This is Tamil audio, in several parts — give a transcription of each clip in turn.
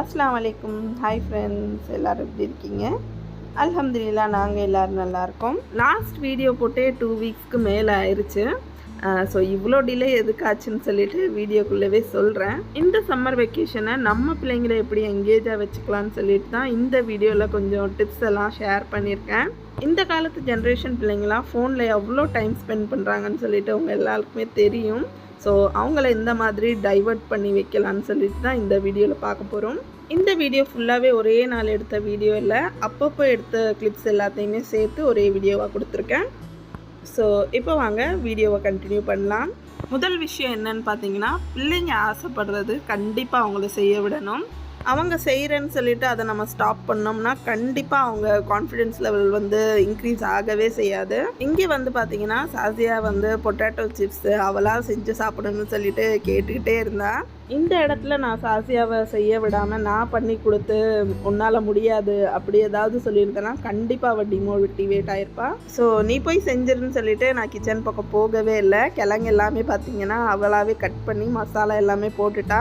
வலைக்கும். ஹாய் ஃப்ரெண்ட்ஸ் எல்லோரும் எப்படி இருக்கீங்க? அலமதுல்லா நாங்கள் எல்லோரும் நல்லாயிருக்கோம் லாஸ்ட் வீடியோ போட்டே டூ வீக்ஸ்க்கு மேலே ஆயிடுச்சு ஸோ இவ்வளோ டிலே எதுக்காச்சுன்னு சொல்லிட்டு வீடியோக்குள்ளவே சொல்கிறேன் இந்த சம்மர் வெக்கேஷனை நம்ம பிள்ளைங்களை எப்படி எங்கேஜாக வச்சுக்கலான்னு சொல்லிட்டு தான் இந்த வீடியோவில் கொஞ்சம் டிப்ஸ் எல்லாம் ஷேர் பண்ணியிருக்கேன். இந்த காலத்து ஜென்ரேஷன் பிள்ளைங்களாம் ஃபோனில் எவ்வளோ டைம் ஸ்பெண்ட் பண்ணுறாங்கன்னு சொல்லிட்டு அவங்க எல்லாருக்குமே தெரியும். ஸோ அவங்கள இந்த மாதிரி டைவர்ட் பண்ணி வைக்கலான்னு சொல்லிட்டு தான் இந்த வீடியோவில் பார்க்க போகிறோம் இந்த வீடியோ ஃபுல்லாகவே ஒரே நாள் எடுத்த வீடியோ இல்லை. அப்பப்போ எடுத்த கிளிப்ஸ் எல்லாத்தையுமே சேர்த்து ஒரே வீடியோவாக கொடுத்துருக்கேன். ஸோ இப்போ வாங்க வீடியோவை கண்டினியூ பண்ணலாம். முதல் விஷயம் என்னன்னு பார்த்தீங்கன்னா பிள்ளைங்க ஆசைப்படுறது கண்டிப்பாக அவங்கள செய்ய விடணும். அவங்க செய்கிறேன்னு சொல்லிட்டு அதை நம்ம ஸ்டாப் பண்ணோம்னா கண்டிப்பாக அவங்க கான்ஃபிடென்ஸ் லெவல் வந்து இன்க்ரீஸ் ஆகவே செய்யாது. இங்கே வந்து பார்த்தீங்கன்னா சாசியா வந்து பொட்டேட்டோ சிப்ஸு அவளாக செஞ்சு சாப்பிடணும்னு சொல்லிட்டு கேட்டுக்கிட்டே இருந்தா. இந்த இடத்துல நான் சாசியாவை செய்ய விடாமல் நான் பண்ணி கொடுத்து உன்னால் முடியாது அப்படி ஏதாவது சொல்லியிருந்தேன்னா கண்டிப்பாக அவள் டிமோட்டிவேட் ஆயிருப்பா. ஸோ நீ போய் செஞ்சிருன்னு சொல்லிட்டு நான் கிச்சன் பக்கம் போகவே இல்லை. கிழங்கு எல்லாமே பார்த்தீங்கன்னா அவளாவே கட் பண்ணி மசாலா எல்லாமே போட்டுட்டா.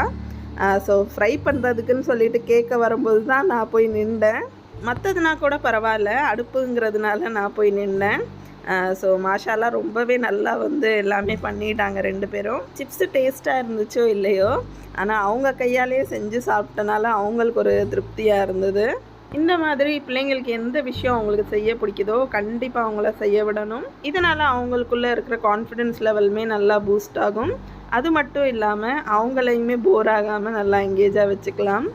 ஸோ ஃப்ரை பண்ணுறதுக்குன்னு சொல்லிட்டு கேட்க வரும்போது தான் நான் போய் நின்றேன். மற்றதுனா கூட பரவாயில்ல அடுப்புங்கிறதுனால நான் போய் நின்றேன். ஸோ மாஷாலாம் ரொம்பவே நல்லா வந்து எல்லாமே பண்ணிட்டாங்க ரெண்டு பேரும். சிப்ஸு டேஸ்ட்டாக இருந்துச்சோ இல்லையோ ஆனால் அவங்க கையாலேயே செஞ்சு சாப்பிட்டனால அவங்களுக்கு ஒரு திருப்தியாக இருந்தது. இந்த மாதிரி பிள்ளைங்களுக்கு எந்த விஷயம் அவங்களுக்கு செய்ய பிடிக்குதோ கண்டிப்பாக அவங்கள செய்ய விடணும். இதனால் அவங்களுக்குள்ளே இருக்கிற கான்ஃபிடென்ஸ் லெவலுமே நல்லா பூஸ்ட் ஆகும். அது மட்டும் இல்லாமல் அவங்களையுமே போர் ஆகாமல் நல்லா எங்கேஜாக வச்சுக்கலாம்.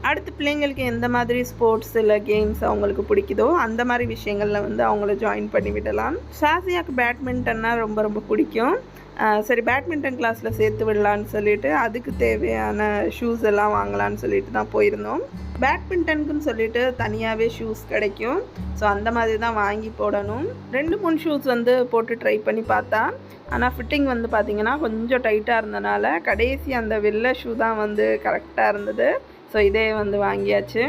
அடுத்து பிள்ளைங்களுக்கு எந்த மாதிரி ஸ்போர்ட்ஸ் இல்லை கேம்ஸ் அவங்களுக்கு பிடிக்குதோ அந்த மாதிரி விஷயங்களில் வந்து அவங்கள ஜாயின் பண்ணி விடலாம் ஷாசியாவுக்கு பேட்மிண்டன்னா ரொம்ப ரொம்ப பிடிக்கும். சரி பேட்மிண்டன் கிளாஸில் சேர்த்து விடலான்னு சொல்லிட்டு அதுக்கு தேவையான ஷூஸ் எல்லாம் வாங்கலான்னு சொல்லிட்டு தான் போயிருந்தோம். பேட்மிண்டனுக்குன்னு சொல்லிட்டு தனியாகவே ஷூஸ் கிடைக்கும். ஸோ அந்த மாதிரி தான் வாங்கி போடணும். ரெண்டு மூணு ஷூஸ் வந்து போட்டு ட்ரை பண்ணி பார்த்தா ஆனால் ஃபிட்டிங் வந்து பார்த்திங்கன்னா கொஞ்சம் டைட்டாக இருந்தனால கடைசி அந்த வெள்ளை ஷூ தான் வந்து கரெக்டாக இருந்தது. ஸோ இதே வந்து வாங்கியாச்சு.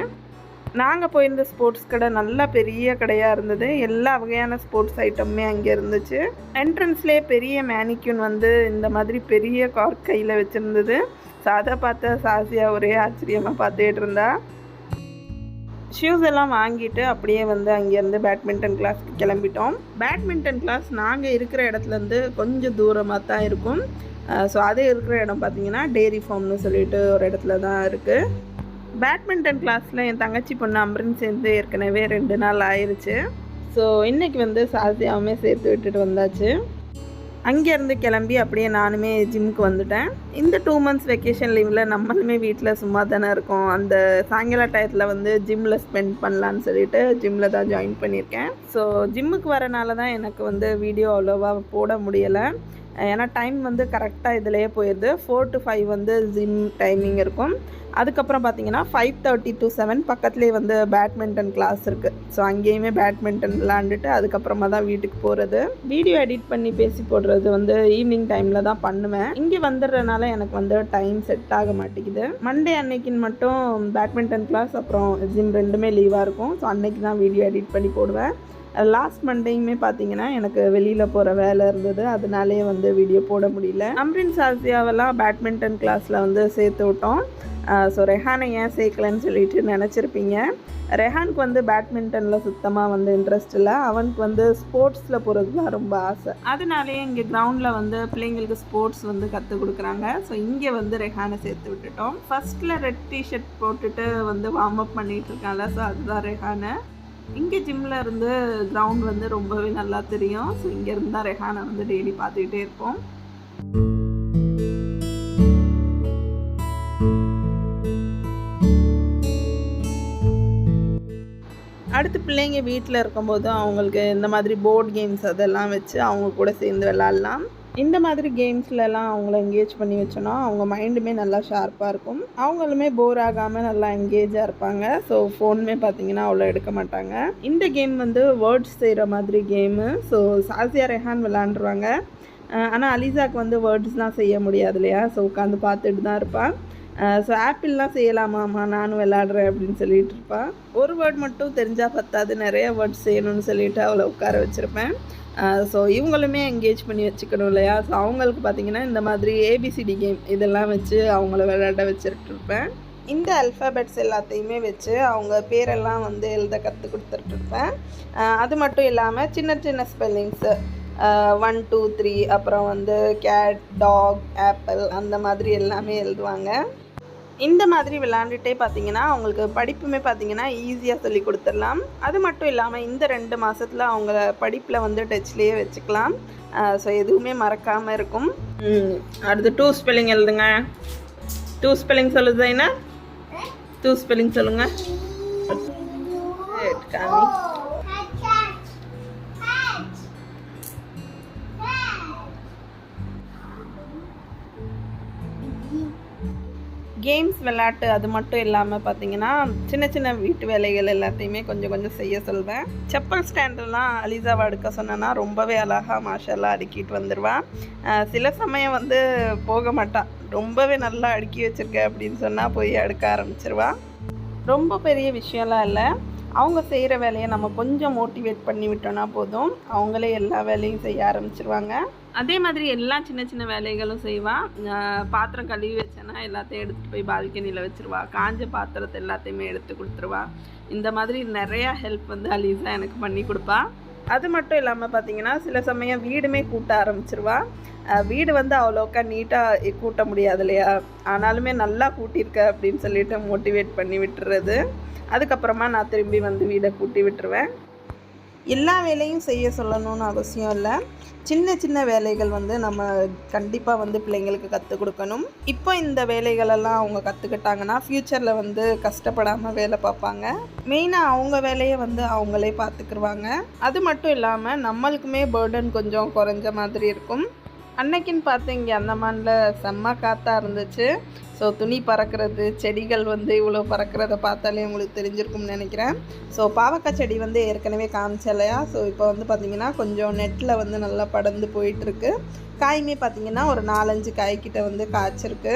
நாங்கள் போயிருந்த ஸ்போர்ட்ஸ் கடை நல்லா பெரிய கடையாக இருந்தது. எல்லா வகையான ஸ்போர்ட்ஸ் ஐட்டமுமே அங்கே இருந்துச்சு. என்ட்ரன்ஸ்லேயே பெரிய மேனிக்யூன் வந்து இந்த மாதிரி பெரிய கார் கையில் வச்சுருந்தது. ஸோ அதை பார்த்த சாசியாக ஒரே ஆச்சரியமாக பார்த்துட்டு இருந்தா. ஷூஸ் எல்லாம் வாங்கிட்டு அப்படியே வந்து அங்கேருந்து பேட்மிண்டன் கிளாஸ்க்கு கிளம்பிட்டோம். பேட்மிண்டன் கிளாஸ் நாங்கள் இருக்கிற இடத்துலேருந்து கொஞ்சம் தூரமாக தான் இருக்கும். ஸோ அது இருக்கிற இடம் பார்த்தீங்கன்னா டேரி ஃபார்ம்னு சொல்லிட்டு ஒரு இடத்துல தான் இருக்குது பேட்மிண்டன் கிளாஸில் என் தங்கச்சி பொண்ணு அம்ரின் சேர்ந்து ஏற்கனவே ரெண்டு நாள் ஆயிடுச்சு ஸோ இன்றைக்கி வந்து சாசியாவுமே சேர்த்து விட்டுட்டு வந்தாச்சு. அங்கேருந்து கிளம்பி அப்படியே நானுமே ஜிம்முக்கு வந்துட்டேன். இந்த டூ மந்த்ஸ் வெக்கேஷன் லீவில் நம்மளுமே வீட்டில் சும்மா தானே இருக்கோம். அந்த சாயங்கால டயத்தில் வந்து ஜிம்மில் ஸ்பெண்ட் பண்ணலான்னு சொல்லிட்டு ஜிம்மில் தான் ஜாயின் பண்ணியிருக்கேன். ஸோ ஜிம்முக்கு வரனால தான் எனக்கு வந்து வீடியோ அவ்வளோவா போட முடியலை. ஏன்னா டைம் வந்து கரெக்டாக இதிலேயே போயிடுது ஃபோர் டு ஃபைவ் வந்து ஜிம் டைமிங் இருக்கும். அதுக்கப்புறம் பார்த்தீங்கன்னா ஃபைவ் தேர்ட்டி டு செவன் பக்கத்துலேயே வந்து பேட்மிண்டன் கிளாஸ் இருக்குது ஸோ அங்கேயுமே பேட்மிண்டன் விளாண்டுட்டு அதுக்கப்புறமா தான் வீட்டுக்கு போகிறது வீடியோ எடிட் பண்ணி பேசி போடுறது வந்து ஈவினிங் டைமில் தான் பண்ணுவேன். இங்கே வந்துடுறதுனால எனக்கு வந்து டைம் செட் ஆக மாட்டேங்குது. மண்டே அன்னைக்குன்னு மட்டும் பேட்மிண்டன் கிளாஸ் அப்புறம் ஜிம் ரெண்டுமே லீவாக இருக்கும். ஸோ அன்னைக்கு தான் வீடியோ எடிட் பண்ணி போடுவேன். லாஸ்ட் மண்டேயுமே பார்த்தீங்கன்னா எனக்கு வெளியில் போகிற வேலை இருந்தது. அதனாலே வந்து வீடியோ போட முடியல. அம்ரின் சாசியாவெல்லாம் பேட்மிண்டன் கிளாஸில் வந்து சேர்த்து விட்டோம். ஸோ ரெஹானை ஏன் சேர்க்கலன்னு சொல்லிட்டு நினச்சிருப்பீங்க. ரெஹானுக்கு வந்து பேட்மிண்டனில் சுத்தமாக வந்து இன்ட்ரெஸ்ட் இல்லை. அவனுக்கு வந்து ஸ்போர்ட்ஸில் போகிறது தான் ரொம்ப ஆசை. அதனாலேயே இங்கே கிரவுண்டில் வந்து பிள்ளைங்களுக்கு ஸ்போர்ட்ஸ் வந்து கற்றுக் கொடுக்குறாங்க. ஸோ இங்கே வந்து ரெஹானை சேர்த்து விட்டுட்டோம். ஃபஸ்ட்டில் ரெட் டிஷர்ட் போட்டுட்டு வந்து வார்ம் அப் பண்ணிகிட்டு இருக்காங்க ஸோ அதுதான் ரெஹானை. இங்கே ஜிம்மில் இருந்து கிரவுண்ட் வந்து ரொம்பவே நல்லா தெரியும். ஸோ இங்கேருந்து தான் ரெஹானை வந்து டெய்லி பார்த்துக்கிட்டே இருப்போம். அடுத்து பிள்ளைங்க வீட்டில் இருக்கும்போது அவங்களுக்கு இந்த மாதிரி போர்ட் கேம்ஸ் அதெல்லாம் வச்சு அவங்க கூட சேர்ந்து விளாட்லாம். இந்த மாதிரி கேம்ஸ்லலாம் அவங்கள என்கேஜ் பண்ணி வச்சோன்னா அவங்க மைண்டுமே நல்லா ஷார்ப்பாக இருக்கும். அவங்களுமே போர் ஆகாமல் நல்லா என்கேஜாக இருப்பாங்க. ஸோ ஃபோனுமே பார்த்தீங்கன்னா அவ்வளோ எடுக்க மாட்டாங்க. இந்த கேம் வந்து வேர்ட்ஸ் செய்கிற மாதிரி கேமு ஸோ சாசியா ரெஹான் விளாண்டுருவாங்க. ஆனால் அலிசாக்கு வந்து வேர்ட்ஸ்லாம் செய்ய முடியாது இல்லையா? ஸோ உட்காந்து பார்த்துட்டு தான் இருப்பாள் ஸோ ஆப்பிள்லாம் செய்யலாமாம்மா? நானும் விளாடுறேன் அப்படின்னு சொல்லிட்டு இருப்பாள் ஒரு வேர்ட் மட்டும் தெரிஞ்சால் பத்தாது. நிறைய வேர்ட்ஸ் செய்யணும்னு சொல்லிட்டு அவளை உட்கார வச்சுருப்பேன். ஸோ இவங்களுமே என்கேஜ் பண்ணி வச்சுக்கணும் இல்லையா? ஸோ அவங்களுக்கு பார்த்திங்கன்னா இந்த மாதிரி ஏபிசிடி கேம் இதெல்லாம் வச்சு அவங்கள விளையாட வச்சுட்ருப்பேன் இந்த அல்ஃபாபெட்ஸ் எல்லாத்தையுமே வச்சு அவங்க பேரெல்லாம் வந்து எழுத கற்றுக் கொடுத்துட்ருப்பேன் அது மட்டும் இல்லாமல் சின்ன சின்ன ஸ்பெல்லிங்ஸு ஒன் டூ த்ரீ அப்புறம் வந்து கேட் டாக் ஆப்பிள் அந்த மாதிரி எல்லாமே எழுதுவாங்க. இந்த மாதிரி விளாண்டுட்டே பார்த்தீங்கன்னா அவங்களுக்கு படிப்புமே பார்த்தீங்கன்னா ஈஸியாக சொல்லி கொடுத்துடலாம். அது மட்டும் இல்லாமல் இந்த ரெண்டு மாதத்தில் அவங்கள படிப்பில் வந்து டச்லேயே வச்சுக்கலாம். ஸோ எதுவுமே மறக்காமல் இருக்கும். அடுத்து டூ ஸ்பெல்லிங் எழுதுங்க. டூ ஸ்பெல்லிங் சொல்லுது என்ன? டூ ஸ்பெல்லிங் சொல்லுங்க. Right, காமி. கேம்ஸ் விளையாட்டு அது மட்டும் இல்லாமல் பார்த்தீங்கன்னா சின்ன சின்ன வீட்டு வேலைகள் எல்லாத்தையுமே கொஞ்சம் கொஞ்சம் செய்ய சொல்வேன். செப்பல் ஸ்டாண்டெல்லாம் அலிசாவை அடுக்க சொன்னேன்னா ரொம்பவே அழகாக மாஷெல்லாம் அடுக்கிட்டு வந்துடுவான் சில சமயம் வந்து போக மாட்டான் ரொம்பவே நல்லா அடுக்கி வச்சிருக்க அப்படின்னு சொன்னால் போய் அடுக்க ஆரம்பிச்சிருவான் ரொம்ப பெரிய விஷயம்லாம் இல்லை. அவங்க செய்கிற வேலையை நம்ம கொஞ்சம் மோட்டிவேட் பண்ணி விட்டோம்னா போதும். அவங்களே எல்லா வேலையும் செய்ய ஆரம்பிச்சிருவாங்க. அதே மாதிரி எல்லா சின்ன சின்ன வேலைகளும் செய்வாள் பாத்திரம் கழுவி வச்சேன்னா எல்லாத்தையும் எடுத்துகிட்டு போய் பால்கனியில் வச்சுருவா. காஞ்ச பாத்திரத்தை எல்லாத்தையுமே எடுத்து கொடுத்துருவா. இந்த மாதிரி நிறையா ஹெல்ப் வந்து அலீஸா எனக்கு பண்ணி கொடுப்பா. அது மட்டும் இல்லாமல் பார்த்தீங்கன்னா சில சமயம் வீடுமே கூட்ட ஆரம்பிச்சிருவா. வீடு வந்து அவ்வளோக்கா நீட்டாக கூட்ட முடியாது இல்லையா? ஆனாலுமே நல்லா கூட்டியிருக்க அப்படின்னு சொல்லிட்டு மோட்டிவேட் பண்ணி விட்டுறது. அதுக்கப்புறமா நான் திரும்பி வந்து வீடை கூட்டி விட்டுருவேன். எல்லா வேலையும் செய்ய சொல்லணும்னு அவசியம் இல்லை. சின்ன சின்ன வேலைகள் வந்து நம்ம கண்டிப்பாக வந்து பிள்ளைங்களுக்கு கற்றுக் கொடுக்கணும். இப்போ இந்த வேலைகளெல்லாம் அவங்க கற்றுக்கிட்டாங்கன்னா ஃப்யூச்சரில் வந்து கஷ்டப்படாமல் வேலை பார்ப்பாங்க. மெயினாக அவங்க வேலையை வந்து அவங்களே பார்த்துக்குருவாங்க. அது மட்டும் இல்லாமல் நம்மளுக்குமே பேர்டன் கொஞ்சம் குறைஞ்ச மாதிரி இருக்கும். அன்னைக்குன்னு பார்த்து இங்கே அந்தமானில் செம்ம காற்றா இருந்துச்சு. ஸோ துணி பறக்கிறது செடிகள் வந்து இவ்வளோ பறக்கிறத பார்த்தாலே உங்களுக்கு தெரிஞ்சிருக்கும்னு நினைக்கிறேன். ஸோ பாவக்காய் செடி வந்து ஏற்கனவே காமிச்சலையா? ஸோ இப்போ வந்து பார்த்திங்கன்னா கொஞ்சம் நெட்டில் வந்து நல்லா படர்ந்து போயிட்டுருக்கு காயுமே பார்த்திங்கன்னா ஒரு நாலஞ்சு காய்கிட்ட வந்து காய்ச்சிருக்கு.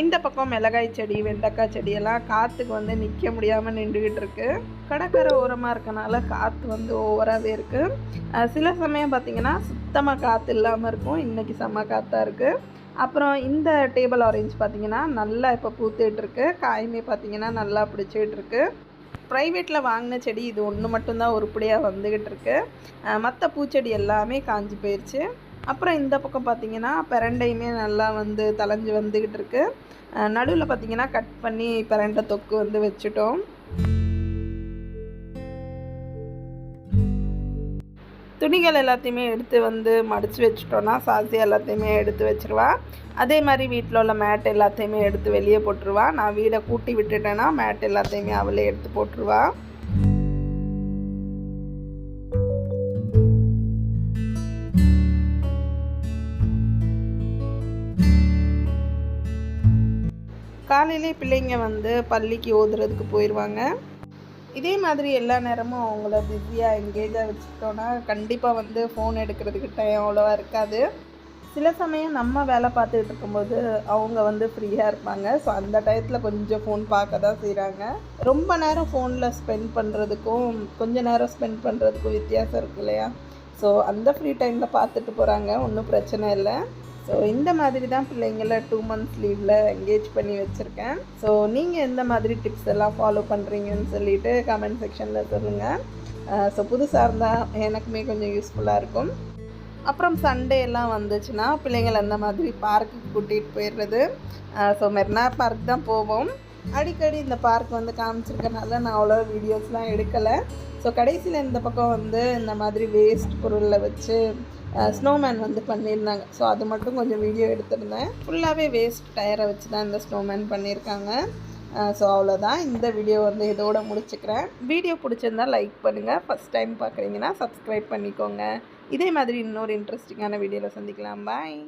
இந்த பக்கம் மிளகாய் செடி வெண்டைக்காய் செடியெல்லாம் காற்றுக்கு வந்து நிற்க முடியாமல் நின்றுக்கிட்டு இருக்குது கடற்கரை ஓரமாக இருக்கனால காற்று வந்து ஓவராகவே இருக்குது சில சமயம் பார்த்திங்கன்னா சுத்தமாக காற்று இல்லாமல் இருக்கும். இன்றைக்கி செம்ம காற்றாக இருக்குது அப்புறம் இந்த டேபிள் ஆரேஞ்ச் பார்த்தீங்கன்னா நல்லா இப்போ பூத்துட்ருக்கு காயுமே பார்த்தீங்கன்னா நல்லா பிடிச்சிட்டுருக்கு ப்ரைவேட்டில் வாங்கின செடி இது ஒன்று மட்டும்தான் உருப்படியாக வந்துக்கிட்டு இருக்கு. மற்ற பூச்செடி எல்லாமே காஞ்சி போயிடுச்சு அப்புறம் இந்த பக்கம் பார்த்தீங்கன்னா பிரண்டையுமே நல்லா வந்து தலைஞ்சு வந்துக்கிட்டு இருக்கு. நடுவில் பார்த்தீங்கன்னா கட் பண்ணி பிரண்டை தொக்கு வந்து வச்சுட்டோம். துணிகள் எல்லாத்தையுமே எடுத்து வந்து மடித்து வச்சுட்டோன்னா சாசி எல்லாத்தையுமே எடுத்து வச்சிருவா அதே மாதிரி வீட்டில் உள்ள மேட் எல்லாத்தையுமே எடுத்து வெளியே போட்டுருவா நான் வீடை கூட்டி விட்டுட்டேன்னா மேட் எல்லாத்தையுமே அவளே எடுத்து போட்டுருவா. காலையிலே பிள்ளைங்க வந்து பள்ளிக்கு ஓதுறதுக்கு போயிடுவாங்க இதே மாதிரி எல்லா நேரமும் அவங்கள பிஸியாக எங்கேஜாக வச்சுக்கிட்டோன்னா கண்டிப்பாக வந்து ஃபோன் எடுக்கிறதுக்கு டைம் அவ்வளோவா இருக்காது. சில சமயம் நம்ம வேலை பார்த்துட்டு இருக்கும்போது அவங்க வந்து ஃப்ரீயாக இருப்பாங்க. ஸோ அந்த டயத்தில் கொஞ்சம் ஃபோன் பார்க்க தான் செய்கிறாங்க ரொம்ப நேரம் ஃபோனில் ஸ்பெண்ட் பண்ணுறதுக்கும் கொஞ்ச நேரம் ஸ்பெண்ட் பண்ணுறதுக்கும் வித்தியாசம் இருக்கு இல்லையா? ஸோ அந்த ஃப்ரீ டைமில் பார்த்துட்டு போகிறாங்க ஒன்றும் பிரச்சனை இல்லை. ஸோ இந்த மாதிரி தான் பிள்ளைங்களை டூ மந்த்ஸ் லீவில் என்கேஜ் பண்ணி வச்சுருக்கேன். ஸோ நீங்கள் எந்த மாதிரி டிப்ஸ் எல்லாம் ஃபாலோ பண்ணுறீங்கன்னு சொல்லிட்டு கமெண்ட் செக்ஷனில் சொல்லுங்கள் ஸோ புதுசாக இருந்தால் எனக்குமே கொஞ்சம் யூஸ்ஃபுல்லாக இருக்கும். அப்புறம் சண்டே எல்லாம் வந்துச்சுன்னா பிள்ளைங்களை அந்த மாதிரி பார்க்குக்கு கூட்டிகிட்டு போயிடுறது. ஸோ மெரினா பார்க் தான் போவோம். அடிக்கடி இந்த பார்க் வந்து காமிச்சிருக்கனால நான் அவ்வளோ வீடியோஸ்லாம் எடுக்கலை. ஸோ கடைசியில் இந்த பக்கம் வந்து இந்த மாதிரி வேஸ்ட் பொருளில் வச்சு ஸ்னோமேன் வந்து பண்ணியிருந்தாங்க. ஸோ அது மட்டும் கொஞ்சம் வீடியோ எடுத்திருந்தேன். ஃபுல்லாகவே வேஸ்ட் டயரை வச்சு தான் இந்த ஸ்னோமேன் பண்ணியிருக்காங்க. ஸோ அவ்வளோதான் இந்த வீடியோ வந்து இதோட முடிச்சுக்கிறேன். வீடியோ பிடிச்சிருந்தா லைக் பண்ணுங்கள் ஃபஸ்ட் டைம் பார்க்குறீங்கன்னா சப்ஸ்கிரைப் பண்ணிக்கோங்க. இதே மாதிரி இன்னொரு இன்ட்ரெஸ்டிங்கான வீடியோவில் சந்திக்கலாம். பாய்